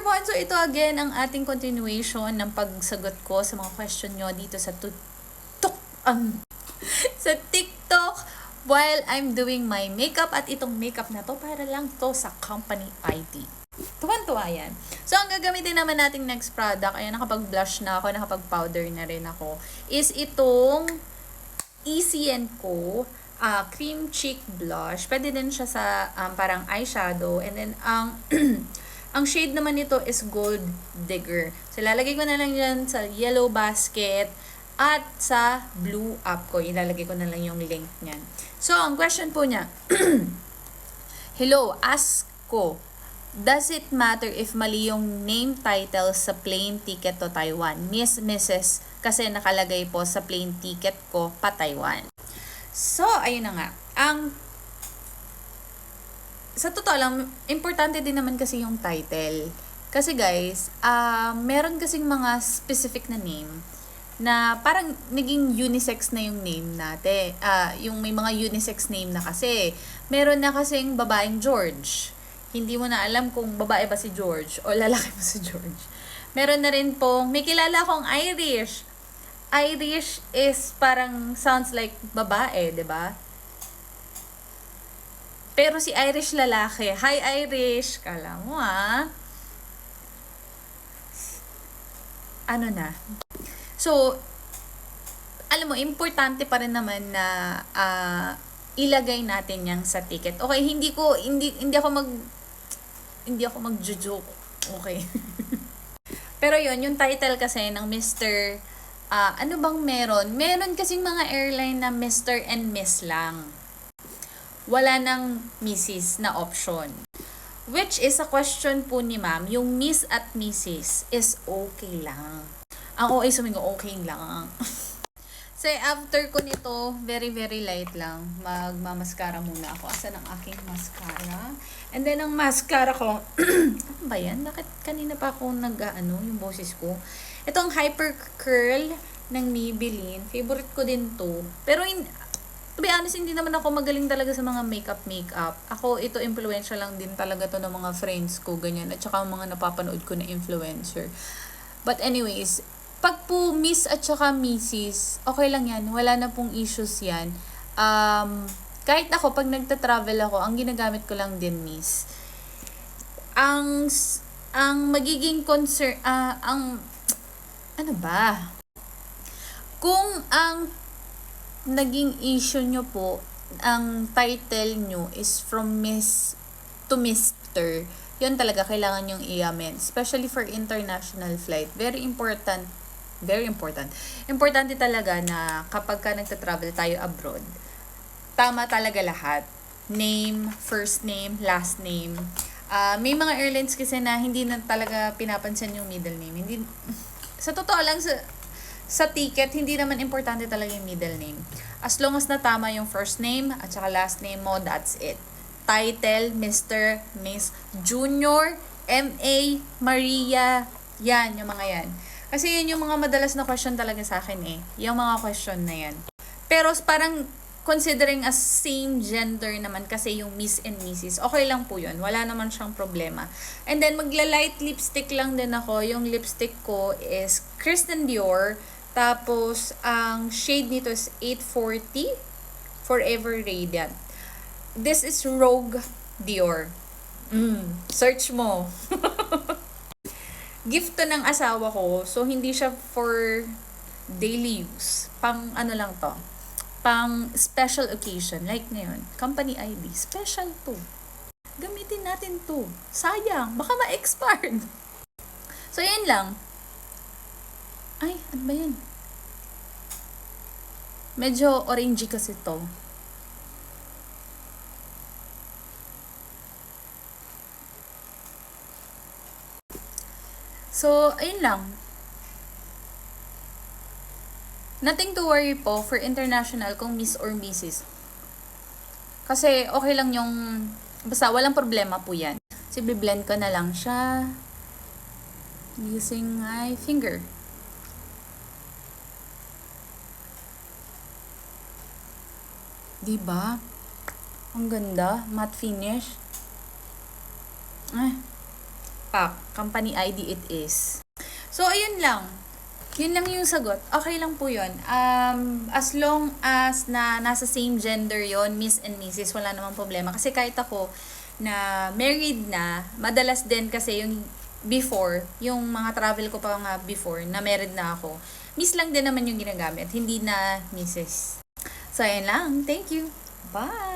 everyone! So ito again ang ating continuation ng pagsagot ko sa mga question nyo dito sa TikTok. Um, sa TikTok while I'm doing my makeup at itong makeup na to para lang to sa company ID. Tuwan-tuwa yan. So, ang gagamitin naman nating next product, ayan, nakapag-blush na ako, nakapag-powder na rin ako, is itong ECN ko uh, cream cheek blush. Pwede din siya sa um, parang eyeshadow. And then, ang ang shade naman nito is Gold Digger. So, lalagay ko na lang yan sa yellow basket at sa blue up ko. Ilalagay ko na lang yung link niyan. So, ang question po niya, Hello, ask ko, Does it matter if mali yung name title sa plane ticket to Taiwan? Miss, Mrs. Kasi nakalagay po sa plane ticket ko pa Taiwan. So, ayun na nga. Ang sa totoo lang, importante din naman kasi yung title. Kasi guys, uh, meron kasing mga specific na name na parang naging unisex na yung name natin. Uh, yung may mga unisex name na kasi. Meron na kasing babaeng George hindi mo na alam kung babae ba si George o lalaki ba si George. Meron na rin pong, may kilala akong Irish. Irish is parang sounds like babae, di ba? Pero si Irish lalaki. Hi Irish! Kala mo ah. Ano na? So, alam mo, importante pa rin naman na uh, ilagay natin yang sa ticket. Okay, hindi ko, hindi, hindi ako mag, hindi ako mag-joke. Okay. Pero yon yung title kasi ng Mr. Uh, ah, ano bang meron? Meron kasing mga airline na Mr. and Miss lang. Wala nang Mrs. na option. Which is a question po ni ma'am, yung Miss at Mrs. is okay lang. Ang OA sumingo, okay lang. So, after ko nito, very, very light lang. Magmamaskara muna ako. Asan ang aking mascara? And then, ang mascara ko, ano ba yan? Bakit kanina pa ako nag, ano, yung boses ko? Itong Hyper Curl ng Maybelline. Favorite ko din to. Pero, in, to be honest, hindi naman ako magaling talaga sa mga makeup-makeup. Ako, ito influential lang din talaga to ng mga friends ko, ganyan. At saka mga napapanood ko na influencer. But anyways, pag po miss at saka missis, okay lang yan. Wala na pong issues yan. Um, kahit ako, pag nagta-travel ako, ang ginagamit ko lang din miss. Ang, ang magiging concern, uh, ang, ano ba? Kung ang naging issue nyo po, ang title nyo is from Miss to Mr. Yun talaga kailangan yung i-amend. Especially for international flight. Very important Very important. Importante talaga na kapag ka nagta-travel tayo abroad, tama talaga lahat. Name, first name, last name. Uh, may mga airlines kasi na hindi na talaga pinapansin yung middle name. Hindi, sa totoo lang, sa, sa ticket, hindi naman importante talaga yung middle name. As long as na tama yung first name at saka last name mo, that's it. Title, Mr., Miss, Junior, MA, Maria, yan, yung mga yan. Kasi yun yung mga madalas na question talaga sa akin eh. Yung mga question na yan. Pero parang considering as same gender naman kasi yung Miss and Mrs. Okay lang po yun. Wala naman siyang problema. And then magla-light lipstick lang din ako. Yung lipstick ko is Kristen Dior. Tapos ang shade nito is 840 Forever Radiant. This is Rogue Dior. Mm, search mo. gift to ng asawa ko. So, hindi siya for daily use. Pang ano lang to. Pang special occasion. Like ngayon, company ID. Special to. Gamitin natin to. Sayang. Baka ma-expired. So, yun lang. Ay, ano ba yan? Medyo orangey kasi to. So, ayun lang. Nothing to worry po for international kung Miss or Mrs. Kasi okay lang yung, basta walang problema po yan. So, blend ko na lang siya using my finger. Diba? Ang ganda. Matte finish. Ay, backpack. Company ID it is. So, ayun lang. Yun lang yung sagot. Okay lang po yun. Um, as long as na nasa same gender yon Miss and Mrs., wala namang problema. Kasi kahit ako na married na, madalas din kasi yung before, yung mga travel ko pa nga before, na married na ako, Miss lang din naman yung ginagamit, hindi na Mrs. So, ayun lang. Thank you. Bye!